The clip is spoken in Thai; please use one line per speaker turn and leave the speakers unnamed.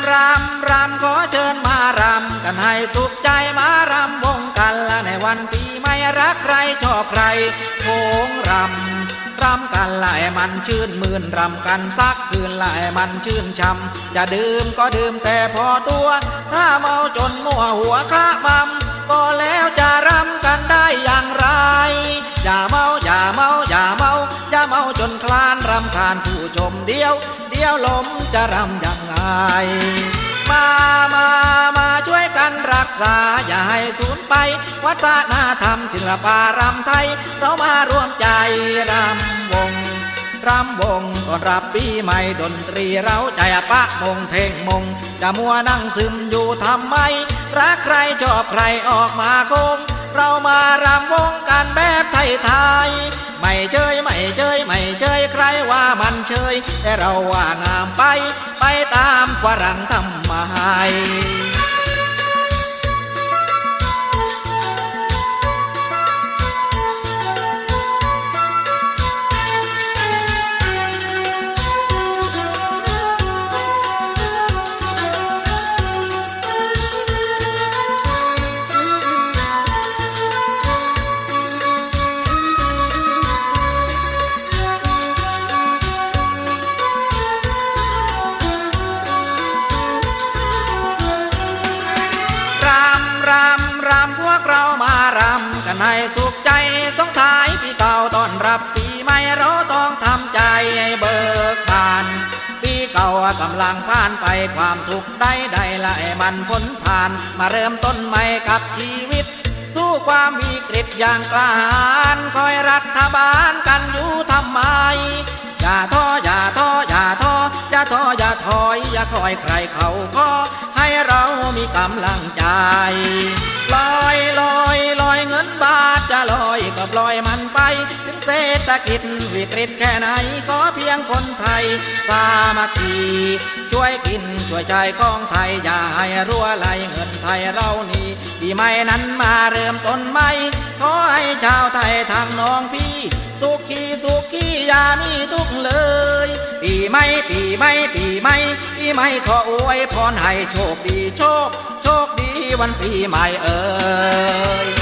ำรำรำขอเชิญมารำกันให้สุขใจมารำวงกันละในวันปีไม่รักใครชอบใครโขงรำรำกันละให้มันชื่นมื่นรำกันสักคืนละให้มันชื่นช่ำอย่าดื่มก็ดื่มแต่พอตัว ถ้าเมาจนมัวหัวคะมัมก็แล้วจะรำกันได้อย่างไร อย่าเมาอย่าเมาอย่าเมาอย่าเมาจนคลานรำคาญผู้ชมเดียว ดียวลมจะรำยังไง มามามาช่วยกันรักษา อย่าให้สูญไป วัฒนธรรมศิลปารำไทย เรามารวมใจรำวงรำวงก่อนรับปีใหม่ดนตรีเราใจปะมงเท่งมงจะมัวนั่งซึมอยู่ทำไม รักใครชอบใครออกมาคง แต่เราว่างามไป ไปตามฝรั่งทำไม สุขใจสงทายปีเก่าต้อนรับปีใหม่เราต้องทำใจให้เบิกบาน ปีเก่ากำลังผ่านไปความทุกข์ใดใดๆละให้มันพ้นผ่าน มาเริ่มต้นใหม่กับชีวิต สู้ความวิกฤตอย่างกล้าหาญคอยรัฐบาลกันอยู่ทำไมอย่าท้อ อยอย่าคอยใครเขาขอให้เรามีกำลังใจ ลอยลอยลอยเงินบาทจะลอยก็ปล่อยมันไป ถึงเศรษฐกิจวิกฤตแค่ไหนขอเพียงคนไทย สามัคคีช่วยกินช่วยใจของไทย อย่าให้รั่วไหลเงินไทยเรานี่ปีใหม่นั้นมาเริ่มต้นใหม่ขอให้ชาวไทยทางน้องพี่สุข สุขีอย่ามีทุกเลย ปีใหม่ปีใหม่ปีใหม่ปีใหม่ขออวยพรให้โชคดีโชค โชคดีวันปีใหม่เอ่ย